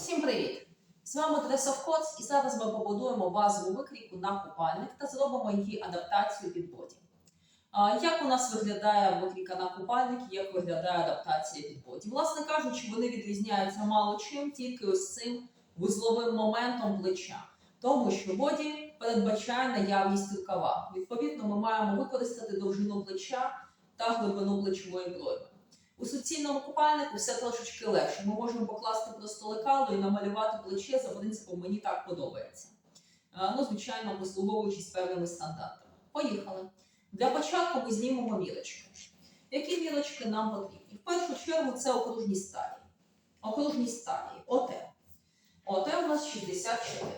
Всім привіт! З вами Тереса Вкоц, і зараз ми побудуємо базову викрійку на купальник та зробимо її адаптацію під боді. Як у нас виглядає викрійка на купальник, і як виглядає адаптація під боді? Власне кажучи, вони відрізняються мало чим, тільки ось цим вузловим моментом плеча. Тому що боді передбачає наявність рукава. Відповідно, ми маємо використати довжину плеча та глибину плечової пройми. У суцільному купальнику все трошечки легше. Ми можемо покласти просто лекало і намалювати плече за принципом мені так подобається. Ну, звичайно, послуговуючись певними стандартами. Поїхали. Для початку ми знімемо мірочки. Які мірочки нам потрібні? В першу чергу це окружні стадії. Окружні стадії ОТ. ОТ у нас 64.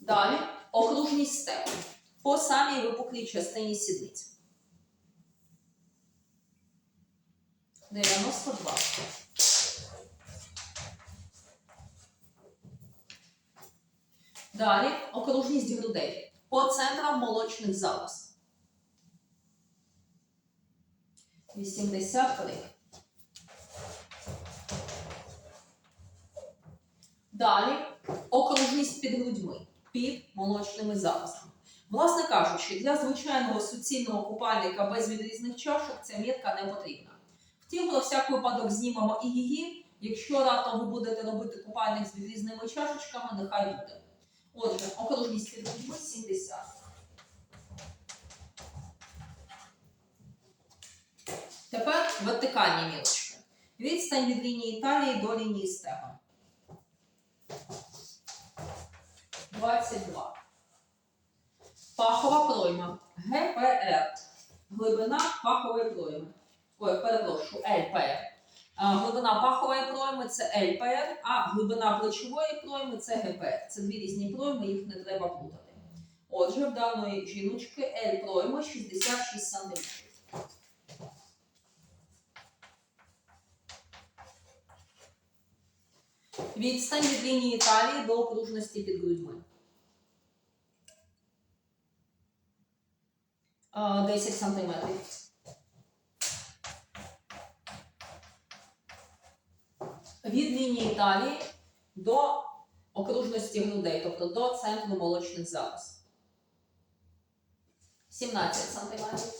Далі окружність стегон по самій випуклій частині сідниць. 92. Далі окружність грудей по центрам молочних залоз. 83. Далі окружність під грудьми, під молочними залозами. Власне кажучи, для звичайного суцільного купальника без відрізних чашок ця мітка не потрібна. Втім, про всяк випадок знімемо і її. Якщо раптом ви будете робити купальник з відрізними чашечками, нехай буде. Отже, окружність під 70. Тепер вертикальні мілочки. Відстань від лінії талії до лінії стегон. 22. Пахова пройма. ГПР. Глибина пахової пройми. Перепрошую, ЛПР. А, Глибина пахової пройми це ЛПР, а глибина плечової пройми це ГПР. Це дві різні пройми, їх не треба плутати. Отже, в даної жіночки L пройма 66 см. Відстань від лінії талії до окружності під грудьми. А, 10 сантиметрів. Від лінії талії до окружності грудей, тобто до центру молочних залоз. 17 сантиметрів.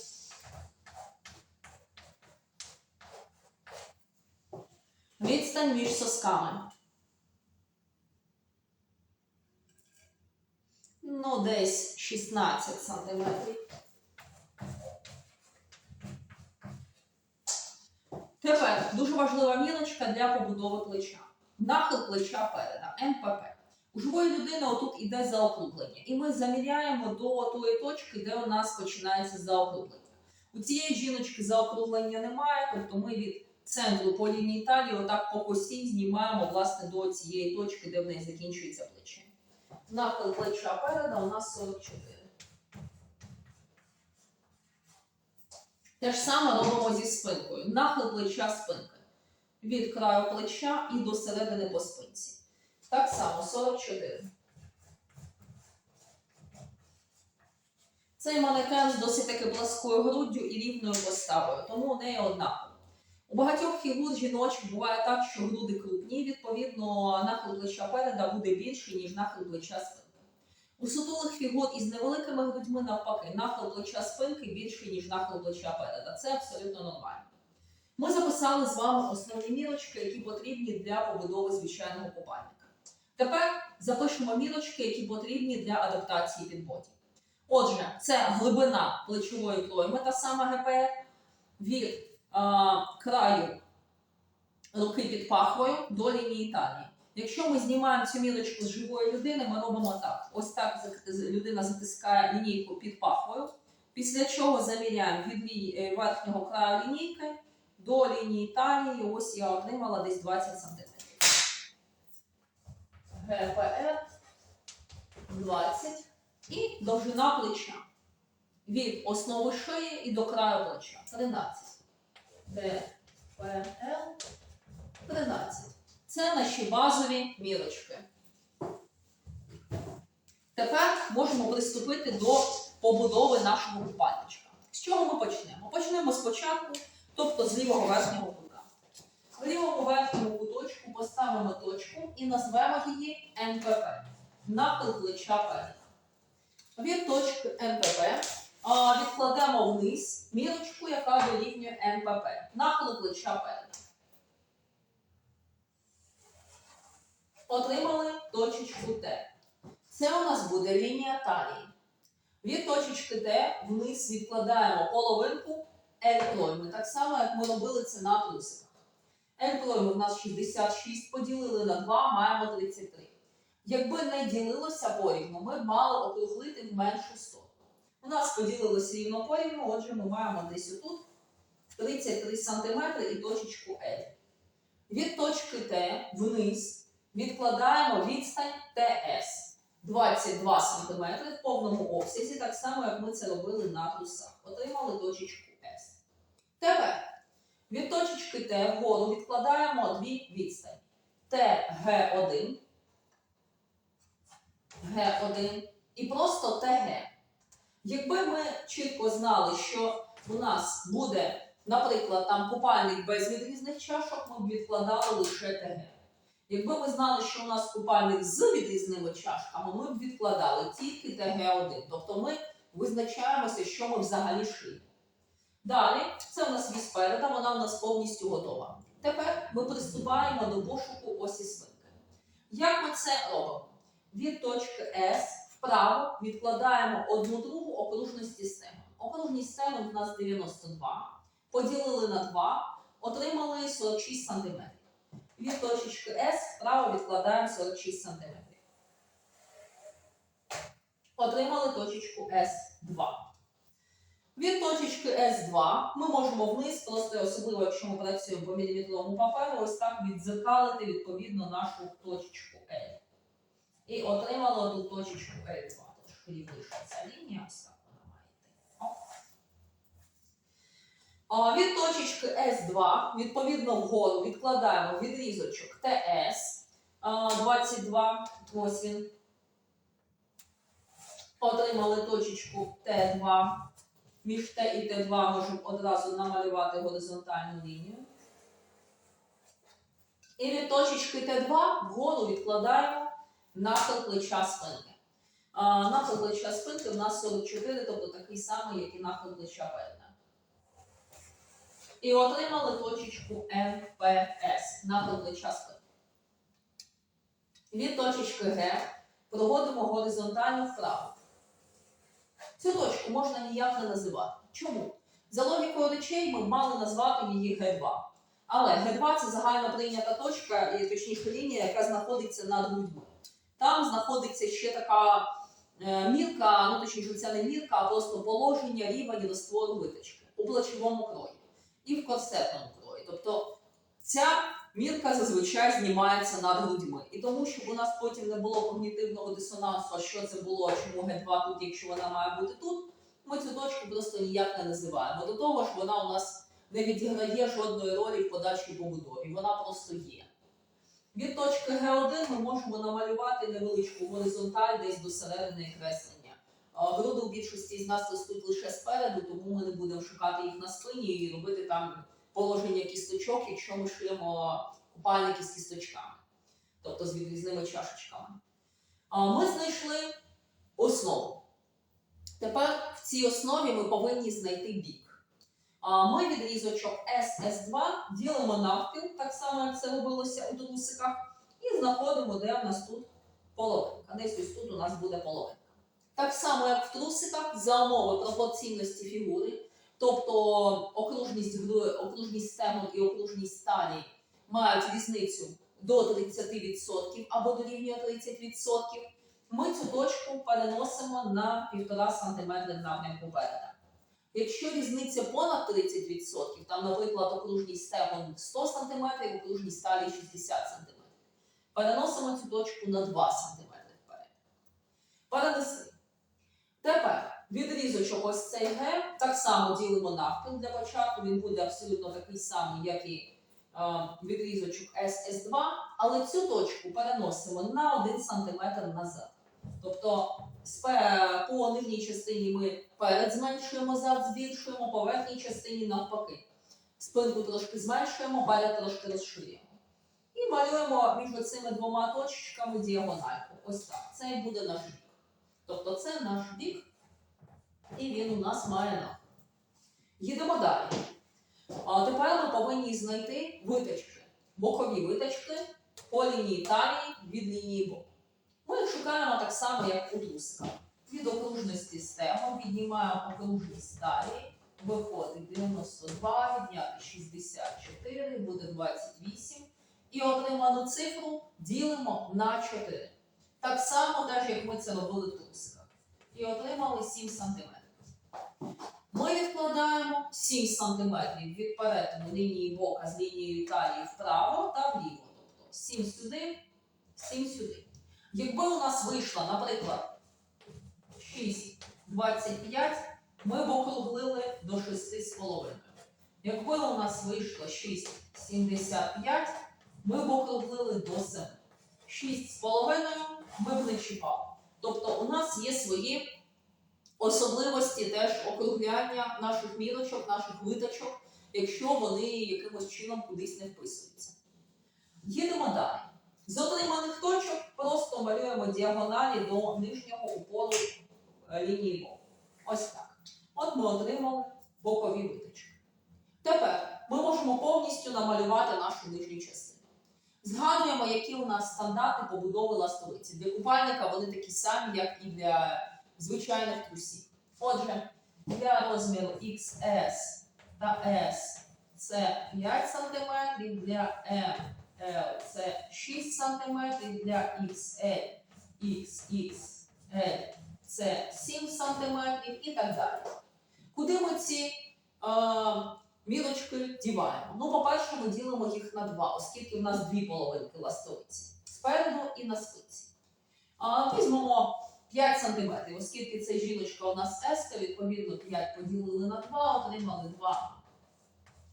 Відстань між сосками. Ну, десь 16 сантиметрів. Тепер дуже важлива мілочка для побудови плеча. Нахил плеча переда, НПП. У живої людини отут іде заокруглення. І ми заміряємо до тої точки, де у нас починається заокруглення. У цієї жіночки заокруглення немає, тобто ми від центру по лінії талії отак по косі знімаємо власне до цієї точки, де в неї закінчується плече. Нахил плеча переда у нас 44. Те ж саме робимо зі спинкою. Нахил плеча спинки. Від краю плеча і до середини по спинці. Так само 44. Цей манекен з досить таки пласкою груддю і рівною поставою, тому у неї однаково. У багатьох фігур жіночих буває так, що груди крупні, відповідно, нахил плеча переда буде більший, ніж нахил плеча спинки. У сутулих фігур із невеликими грудьми навпаки, нахил плеча спинки більший, ніж нахил плеча переда. Це абсолютно нормально. Ми записали з вами основні мірочки, які потрібні для побудови звичайного купальника. Тепер запишемо мірочки, які потрібні для адаптації під боді. Отже, це глибина плечової пройми, та сама ГПР, від а, краю руки під пахвою до лінії талії. Якщо ми знімаємо цю мілочку з живої людини, ми робимо так. Ось так людина затискає лінійку під пахвою, після чого заміряємо від е, верхнього краю лінійки до лінії талії. Ось я отримала десь 20 см. ГПР 20 і довжина плеча. Від основи шиї і до краю плеча. 13. ГПР 13. Це наші базові мірочки. Тепер можемо приступити до побудови нашого купальничка. З чого ми почнемо? Почнемо спочатку, тобто з лівого верхнього кута. В лівому верхньому куточку поставимо точку і назвемо її НПП. Нахил плеча переда. Від точки НПП відкладемо вниз мірочку, яка дорівнює НПП. Нахил плеча переда. Отримали точечку Т. Це у нас буде лінія талії. Від точечки Т вниз відкладаємо половинку L-пройми. Так само, як ми робили це на плюсиках. L-пройми в нас 66, поділили на 2, маємо 33. Якби не ділилося порівну, ми б мали округлити в меншу сторону. У нас поділилося рівно порівну, отже, ми маємо десь отут 33 см і точечку L. Від точки Т вниз відкладаємо відстань ТС. 22 см в повному обсязі, так само, як ми це робили на трусах. Отримали точечку С. Тепер від точечки Т вгору відкладаємо дві відстані. ТГ1, Г1 і просто ТГ. Якби ми чітко знали, що у нас буде, наприклад, там купальник без відрізних чашок, ми б відкладали лише ТГ. Якби ми знали, що у нас купальник з відрізними чашками, ми б відкладали тільки ТГ1. Тобто ми визначаємося, що ми взагалі шиємо. Далі, це у нас вісь переда, вона у нас повністю готова. Тепер ми приступаємо до пошуку осі свинки. Як ми це робимо? Від точки S вправо відкладаємо одну другу окружності стегон. Окружність стегон у нас 92. Поділили на 2, отримали 46 см. Від точечки S вправо відкладаємо 46 см. Отримали точечку S2. Від точечки S2 ми можемо вниз, просто особливо, якщо ми працюємо по міліметровому паперу, ось так відзеркалити відповідно нашу точечку L. І отримали ту точечку L2. Трошки лівіша ця лінія, вона має йти. Оп. А, Від точечки S2, відповідно, вгору відкладаємо відрізочок а, 22, ось. Отримали точечку Т2. Між Т і Т2 можемо одразу намалювати горизонтальну лінію. І від точечки Т2 вгору відкладаємо нахил плеча спинки. Нахил плеча спинки у нас 44, тобто такий самий, як і нахил плеча переда. І отримали точечку МПС плеча спинки. Від точечки Г проводимо горизонтально вправо. Цю точку можна ніяк не називати. Чому? За логікою речей ми мали назвати її Г2. Але Г2 це загально прийнята точка, точніше лінія, яка знаходиться над грудьми. Там знаходиться ще така е, мірка, ну точніше, це не мірка, а просто положення рівень розтвору виточки у плечовому крої і в корсетному крої. Тобто ця мірка зазвичай знімається над грудьми. І тому, щоб у нас потім не було когнітивного дисонансу, що це було, чому Г2 тут, якщо вона має бути тут, ми цю точку просто ніяк не називаємо. До того ж, вона у нас не відіграє жодної ролі в подальшій побудові, вона просто є. Від точки Г1 ми можемо намалювати невеличку горизонталь десь до середини креслення. Груди у більшості з нас ростуть лише спереду, тому ми не будемо шукати їх на спині і робити там положення кісточок, якщо ми шиємо купальники з кісточками, тобто з відрізними чашечками. Ми знайшли основу. Тепер в цій основі ми повинні знайти бік. Ми відрізочок SS2 ділимо навпіл, так само, як це робилося у трусиках, і знаходимо, де в нас тут половинка. Десь ось тут у нас буде половинка. Так само, як в трусиках, за умови пропорційності фігури, тобто окружність, окружність стегон і окружність сталі мають різницю до 30% або дорівнює 30%, ми цю точку переносимо на 1,5 см напрямку переда. Якщо різниця понад 30%, там, наприклад, окружність стегон 100 см, окружність сталі 60 см, переносимо цю точку на 2 см вперед. Перенесли. Тепер відрізочок ось цей Г так само ділимо навпіл для початку. Він буде абсолютно такий самий, як і е, відрізочок SS2, але цю точку переносимо на 1 см назад. Тобто по нижній частині ми перед зменшуємо, зад збільшуємо, по верхній частині навпаки. Спинку трошки зменшуємо, перед трошки розширюємо. малюємо між оцими двома точечками діагональку. Ось так. Це і буде наш. Тобто це наш бік, і він у нас має нахил. Їдемо далі. А тепер ми повинні знайти виточки, бокові виточки по лінії талії від лінії боку. Ми їх шукаємо так само, як у трусиках. Від окружності стегон віднімаємо окружність талії, виходить 92, відняти 64, буде 28. І отриману цифру ділимо на 4. Так само, теж, як ми це робили в. І отримали 7 см. Ми відкладаємо 7 см від перетину лінії бока з лінією талії вправо та вліво. Тобто 7 сюди, 7 сюди. Якби у нас вийшло, наприклад, 6,25, ми б округлили до 6,5. Якби у нас вийшло 6,75, ми б округлили до 7. 6,5 ми б. Тобто у нас є свої особливості теж округляння наших мірочок, наших виточок, якщо вони якимось чином кудись не вписуються. Їдемо далі. З отриманих точок просто малюємо діагоналі до нижнього упору е, лінії боку. Ось так. От ми отримали бокові виточки. Тепер ми можемо повністю намалювати нашу нижню частину. Згадуємо, які у нас стандарти побудови ластовиці. Для купальника вони такі самі, як і для звичайних трусів. Отже, для розміру XS та S це 5 см, для M це 6 см, для XL, XXL це 7 см і так далі. Куди ми ці е, Мілочки діваємо. Ну, по-перше, ми ділимо їх на два, оскільки в нас дві половинки ластовиці спереду і на спиці. А, Візьмемо 5 см, оскільки це жіночка у нас S, відповідно, 5 поділили на 2, отримали 2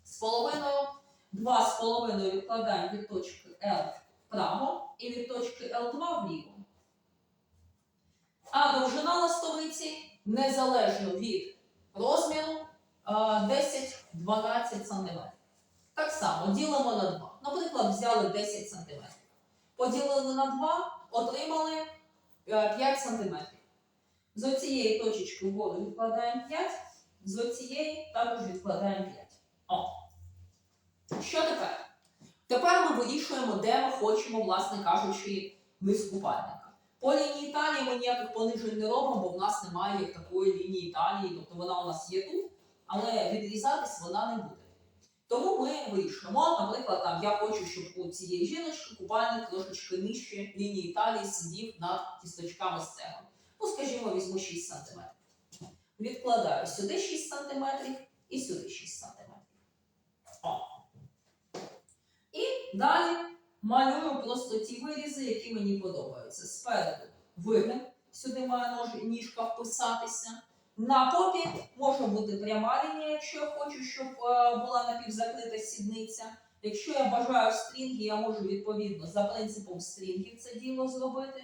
з половиною. 2 з половиною відкладаємо від точки L вправо і від точки L2 вліво. А довжина ластовиці незалежно від розміру 10 12 см. Так само ділимо на 2. Наприклад, взяли 10 см. Поділили на 2, отримали е, 5 см. З оцієї точечки вгору відкладаємо 5, з оцієї також відкладаємо 5. О. Що тепер? Тепер ми вирішуємо, де ми хочемо, власне кажучи, низ. По лінії талії ми ніяких понижень не робимо, бо в нас немає такої лінії Італії. тобто вона у нас є тут але відрізатись вона не буде. Тому ми вирішуємо, наприклад, там я хочу, щоб у цієї жіночки купальник трошечки нижче лінії талії сидів над кісточками стегон. Ну, скажімо, візьму 6 см. Відкладаю сюди 6 см і сюди 6 см. О. І далі малюю просто ті вирізи, які мені подобаються. Спереду вигин, сюди має ніжка вписатися. На попі може бути пряма лінія, якщо я хочу, щоб е, була напівзакрита сідниця. Якщо я бажаю стрінги, я можу відповідно за принципом стрінгів це діло зробити.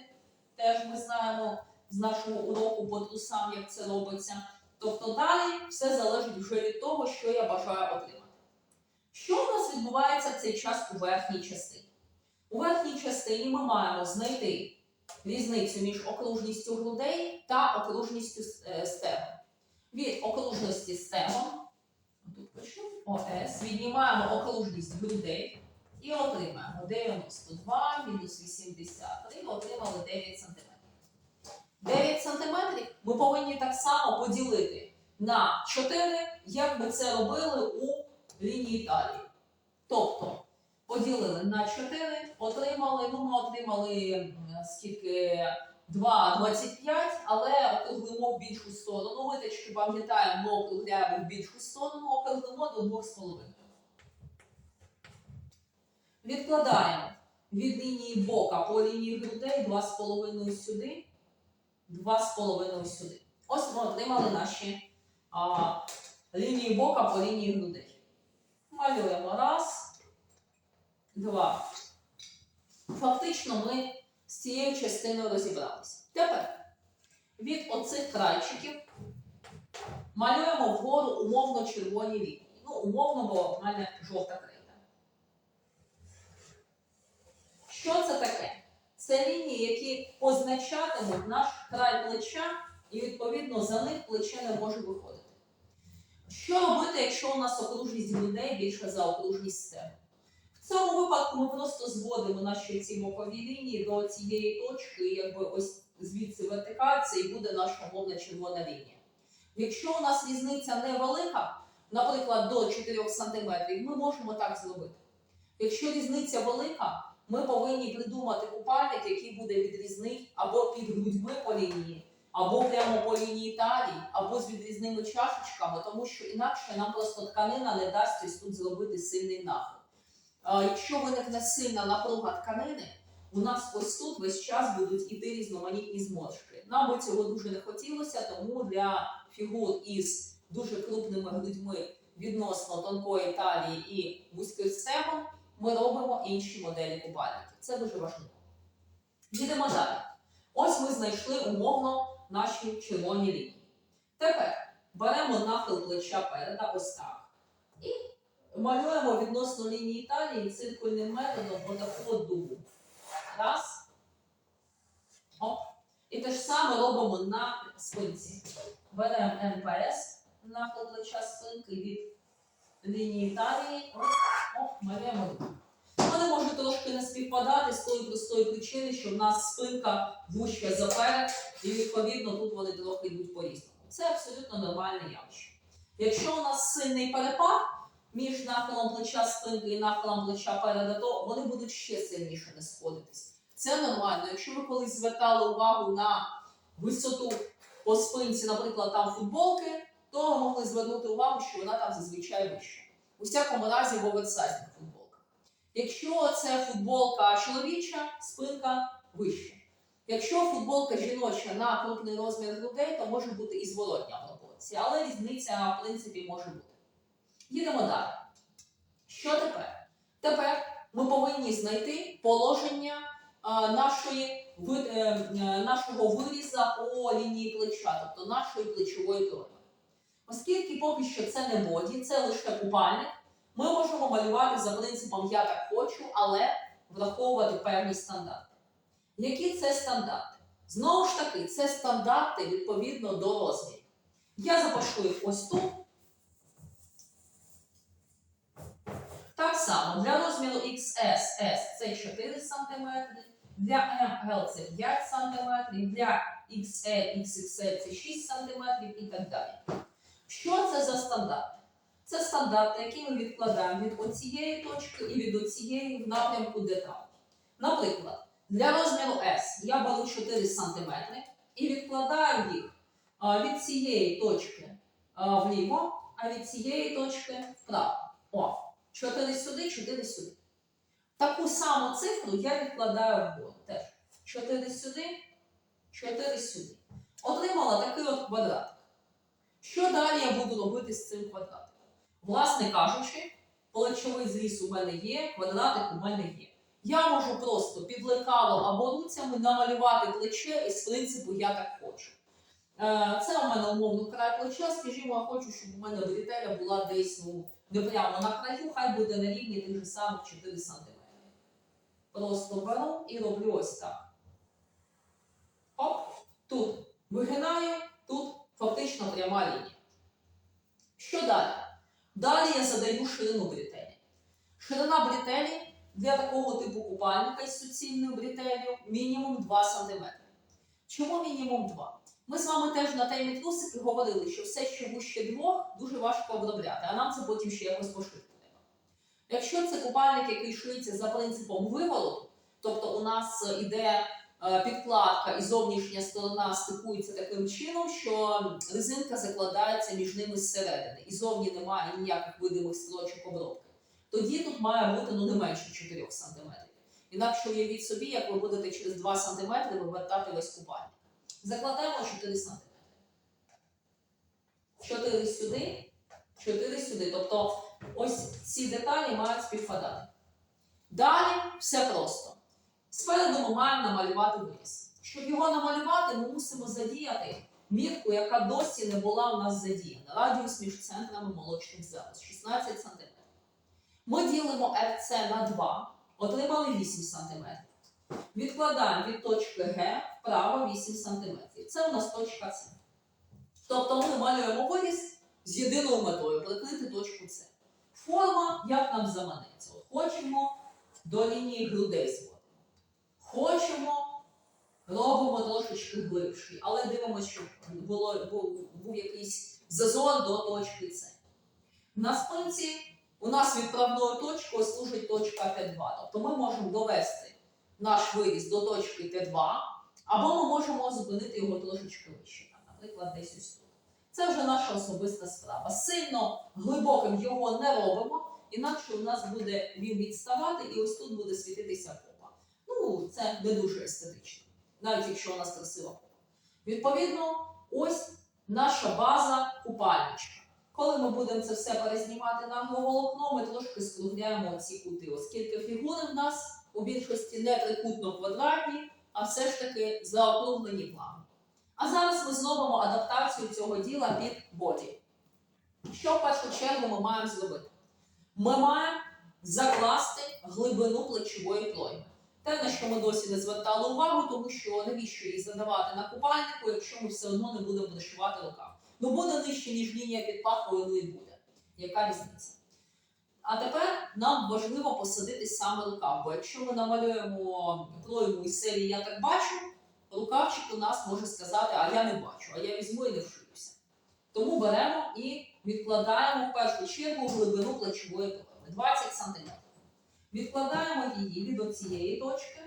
Теж ми знаємо з нашого уроку по трусам, як це робиться. Тобто далі все залежить вже від того, що я бажаю отримати. Що у нас відбувається в цей час у верхній частині? У верхній частині ми маємо знайти різницю між окружністю грудей та окружністю е, стегон. Від окружності стегон, тут пишу ОС, віднімаємо окружність грудей і отримаємо 92 мінус 83, отримали 9 см. 9 см ми повинні так само поділити на 4, як ми це робили у лінії талії. Тобто поділили на 4, отримали, ну ми отримали скільки 2,25, але округлимо в більшу сторону. Виточки пам'ятаємо, ми округляємо в більшу сторону, округлимо до 2,5. Відкладаємо від лінії бока по лінії грудей 2,5 сюди, 2,5 сюди. Ось ми отримали наші а, лінії бока по лінії грудей. Малюємо раз, два. Фактично ми з цією частиною розібралися. Тепер від оцих крайчиків малюємо вгору умовно червоні лінії. Ну, умовно, бо в мене жовта крейда. Це лінії, які позначатимуть наш край плеча, і відповідно за них плече не може виходити. Що робити, якщо у нас окружність грудей більше за окружність стегон? В цьому випадку ми просто зводимо наші ці бокові лінії до цієї точки, якби ось звідси вертикаль, це і буде наша мовна червона лінія. Якщо у нас різниця невелика, наприклад, до 4 см, ми можемо так зробити. Якщо різниця велика, ми повинні придумати купальник, який буде відрізний або під грудьми по лінії, або прямо по лінії талії, або з відрізними чашечками, тому що інакше нам просто тканина не дасть ось тут зробити сильний нахил. Якщо виникне сильна напруга тканини, у нас ось тут весь час будуть іти різноманітні зморшки. Нам би цього дуже не хотілося, тому для фігур із дуже крупними грудьми відносно тонкої талії і вузьких стегон ми робимо інші моделі купальників. Це дуже важливо. Їдемо далі. Ось ми знайшли умовно наші червоні лінії. Тепер беремо нахил плеча переда ось так. І малюємо відносно лінії талії циркульним методом отаку от дугу. Раз. Оп. І те ж саме робимо на спинці. Беремо НПС, нахил плеча спинки від лінії талії. Оп, оп, малюємо. Вони можуть трошки не співпадати з тої простої причини, що в нас спинка вужча заперед, і відповідно тут вони трохи йдуть по-різному. Це абсолютно нормальне явище. Якщо у нас сильний перепад між нахилом плеча спинки і нахилом плеча переда, то вони будуть ще сильніше не сходитись. Це нормально. Якщо ви колись звертали увагу на висоту по спинці, наприклад, там футболки, то ви могли звернути увагу, що вона там зазвичай вища. У всякому разі в оверсайзних футболках. Якщо це футболка чоловіча, спинка вища. Якщо футболка жіноча на крупний розмір грудей, то може бути і зворотня пропорція, але різниця, в принципі, може бути. Їдемо далі. Що тепер? Тепер ми повинні знайти положення а, нашої, ви- е, е, нашого виріза по лінії плеча, тобто нашої плечової тони. Оскільки поки що це не боді, це лише купальник, ми можемо малювати за принципом я так хочу, але враховувати певні стандарти. Які це стандарти? Знову ж таки, це стандарти відповідно до розмірів. Я запишу їх ось тут. Так само для розміру XS S це 4 см, для ML це 5 см, для XL, XXL це 6 см і так далі. Що це за стандарти? Це стандарти, які ми відкладаємо від оцієї точки і від оцієї в напрямку деталі. Наприклад, для розміру S я беру 4 см і відкладаю їх від цієї точки вліво, а від цієї точки вправо. О, 4 сюди, 4 сюди. Таку саму цифру я відкладаю вгору теж. 4 сюди, 4 сюди. Отримала такий от квадратик. Що далі я буду робити з цим квадратиком? Власне кажучи, плечовий зріз у мене є, квадратик у мене є. Я можу просто під лекалом або руцями намалювати плече із принципу я так хочу. Е, Це у мене умовно край плеча, скажімо, я хочу, щоб у мене бретеля була десь ну, не прямо на краю, хай буде на рівні тих же самих 4 см. Просто беру і роблю ось так. Оп, тут вигинаю, тут фактично пряма лінія. Що далі? Далі я задаю ширину бретелі. Ширина бретелі для такого типу купальника із суцільною бретелью мінімум 2 см. Чому мінімум 2? Ми з вами теж на темі трусики говорили, що все, що вище двох, дуже важко обробляти, а нам це потім ще якось пошити треба. Якщо це купальник, який шиється за принципом вивороту, тобто у нас іде е, підкладка і зовнішня сторона стикується таким чином, що резинка закладається між ними зсередини, і зовні немає ніяких видимих строчок обробки. Тоді тут має бути ну, не менше 4 см. Інакше уявіть собі, як ви будете через 2 см вивертати весь купальник. Закладаємо 4 см. 4 сюди, 4 сюди. Тобто ось ці деталі мають співпадати. Далі все просто. Спереду ми маємо намалювати виріз. Щоб його намалювати, ми мусимо задіяти мітку, яка досі не була у нас задіяна. Радіус між центрами молочних залоз 16 см. Ми ділимо RC на 2, отримали 8 см. Відкладаємо від точки Г вправо 8 см. Це у нас точка С. Тобто ми малюємо виріз з єдиною метою прикрити точку С. Форма, як нам заманеться. От хочемо до лінії грудей зводимо. Хочемо, робимо трошечки глибший, але дивимося, щоб було, був, був якийсь зазор до точки С. На спинці у нас відправною точкою служить точка Т2. Тобто ми можемо довести наш виріз до точки Т2, або ми можемо зупинити його трошечки вище, наприклад, десь ось тут. Це вже наша особиста справа. Сильно глибоким його не робимо, інакше у нас буде він відставати, і ось тут буде світитися попа. Ну, це не дуже естетично, навіть якщо у нас красива попа. Відповідно, ось наша база купальничка. Коли ми будемо це все перезнімати на агроволокно, ми трошки скругляємо ці кути, оскільки фігури в нас у більшості не трикутно-квадратні, а все ж таки заокруглені плани. А зараз ми зробимо адаптацію цього діла під боді. Що в першу чергу ми маємо зробити? Ми маємо закласти глибину плечової плойми. Те, на що ми досі не звертали увагу, тому що навіщо її задавати на купальнику, якщо ми все одно не будемо брешувати рукав. Ну буде нижче, ніж лінія під пахвою, ну і буде. Яка різниця? А тепер нам важливо посадити саме рукав, бо якщо ми намалюємо плойму із серії Я так бачу, рукавчик у нас може сказати, а я не бачу, а я візьму і не вшиюся. Тому беремо і відкладаємо в першу чергу глибину плечової плойми 20 см. Відкладаємо її від оцієї точки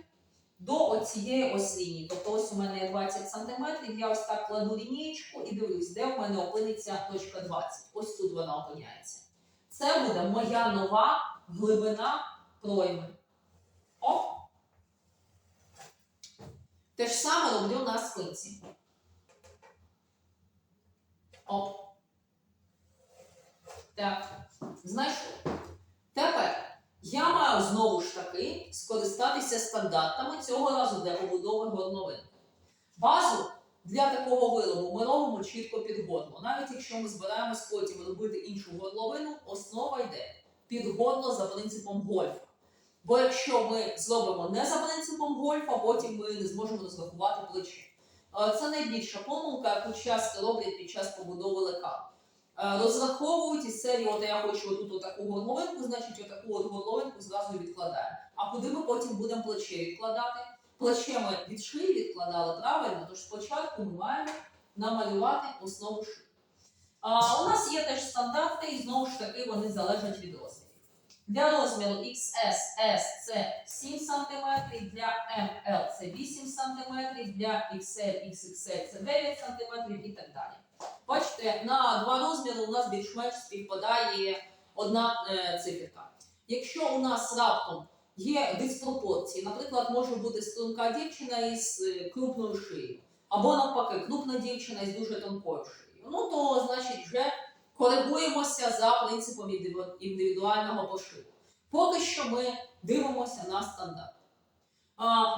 до оцієї ось лінії. Тобто ось у мене є 20 см, я ось так кладу лінієчку і дивлюсь, де у мене опиниться точка 20. Ось тут вона опиняється. Це буде моя нова глибина пройми. Оп! Те ж саме роблю на спинці. Оп. Так, знайшов. Тепер я маю знову ж таки скористатися стандартами цього разу для побудови горловин. Базу для такого виробу ми робимо чітко під. Навіть якщо ми збираємось потім робити іншу горловину, основа йде під горло за принципом гольфа. Бо якщо ми зробимо не за принципом гольфа, потім ми не зможемо розрахувати плечі. Е, Це найбільша помилка, яку часто роблять під час побудови лекал. Е, Розраховують із серії, от я хочу отут отаку горловинку, значить отаку от горловинку зразу відкладаємо. А куди ми потім будемо плече відкладати? Плече ми від шиї відкладали правильно, тож спочатку ми маємо намалювати основу шиї. А, у нас є теж стандарти, і знову ж таки вони залежать від розмірів. Для розміру XS, S це 7 см, для ML це 8 см, для XL, XXL це 9 см і так далі. Бачите, на два розміри у нас більш-менш співпадає одна е, циферка. Якщо у нас раптом є диспропорції, наприклад, може бути струнка дівчина із е, крупною шиєю, або навпаки, крупна дівчина із дуже тонкою шиєю, ну то значить вже коригуємося за принципом індивідуального пошиву. Поки що ми дивимося на стандарт.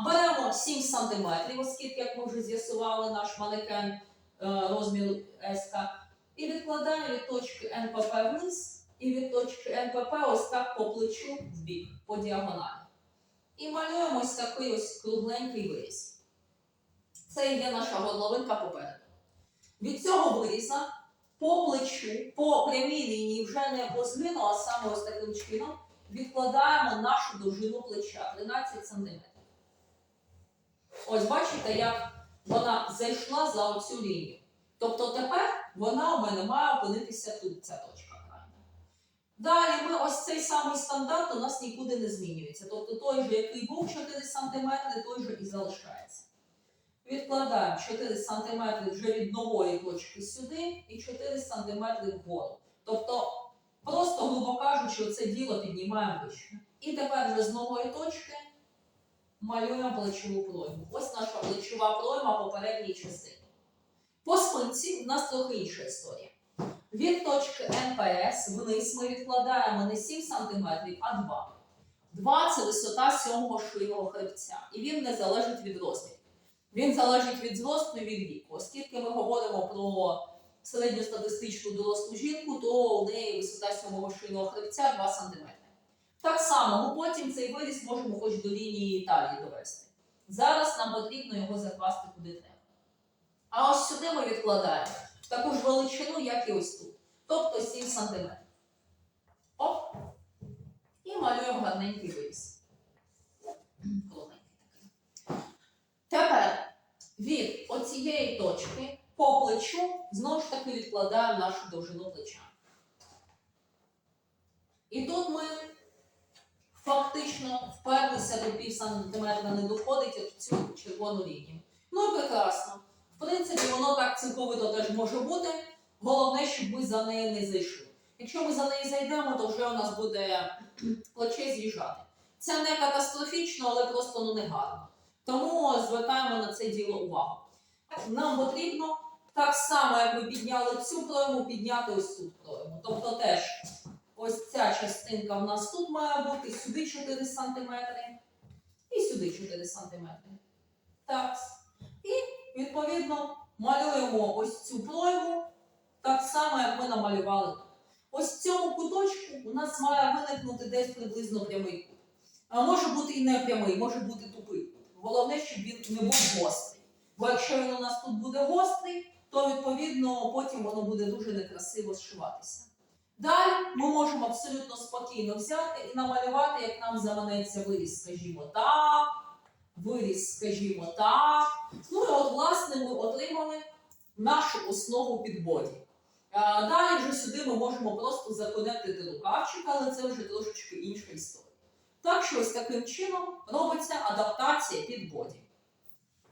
Беремо 7 см, оскільки, як ми вже з'ясували, наш манекен е, розміру СК, і відкладаємо від точки НПП вниз і від точки НПП ось так по плечу в бік, по діагоналі. І малюємо ось такий ось кругленький виріз. Це є наша горловинка попереду. Від цього виріза по плечу, по прямій лінії, вже не по згину, а саме ось таким чином, відкладаємо нашу довжину плеча 13 см. Ось бачите, як вона зайшла за оцю лінію. Тобто тепер вона у мене має опинитися тут, ця точка. Далі ми ось цей самий стандарт у нас нікуди не змінюється. Тобто той же, який був 4 см, той же і залишається. Відкладаємо 4 см вже від нової точки сюди і 4 см вгору. Тобто, просто, грубо кажучи, це діло піднімаємо вище. І тепер вже з нової точки малюємо плечову плойму. Ось наша плечова плойма попередньої частини. По спинці в нас трохи інша історія. Від точки НПС вниз ми відкладаємо не 7 см, а 2. 2 це висота сьомого шийного хребця. І він не залежить від розмірів. Він залежить від зросту і від віку. Оскільки ми говоримо про середньостатистичну дорослу жінку, то у неї висота сьомого шийного хребця 2 см. Так само ми потім цей виріс можемо хоч до лінії талії довести. Зараз нам потрібно його закласти куди треба. А ось сюди ми відкладаємо таку ж величину, як і ось тут. Тобто 7 см. Оп. І малюємо гарненький такий. Тепер від оцієї точки по плечу знову ж таки відкладаємо нашу довжину плеча. І тут ми фактично вперлися до пів сантиметра не доходить цю червону лінію. Ну і прекрасно. В принципі, воно так цілковито теж може бути. Головне, щоб ми за нею не зайшли. Якщо ми за неї зайдемо, то вже у нас буде плече з'їжджати. Це не катастрофічно, але просто ну, не гарно. Тому звертаємо на це діло увагу. Нам потрібно так само, як ми підняли цю пройму, підняти ось цю пройму. Тобто теж ось ця частинка в нас тут має бути, сюди 4 см і сюди 4 см. Так. Відповідно малюємо ось цю плойму так само, як ми намалювали тут. Ось в цьому куточку у нас має виникнути десь приблизно прямий кут. А може бути і не прямий, може бути тупий. Головне, щоб він не був гострий. Бо якщо він у нас тут буде гострий, то відповідно потім воно буде дуже некрасиво зшиватися. Далі ми можемо абсолютно спокійно взяти і намалювати, як нам заманеться виріз, скажімо так, виріз, скажімо так. Ну і от, власне, ми отримали нашу основу під боді. Далі вже сюди ми можемо просто законектити рукавчик, але це вже трошечки інша історія. Так що ось таким чином робиться адаптація під боді.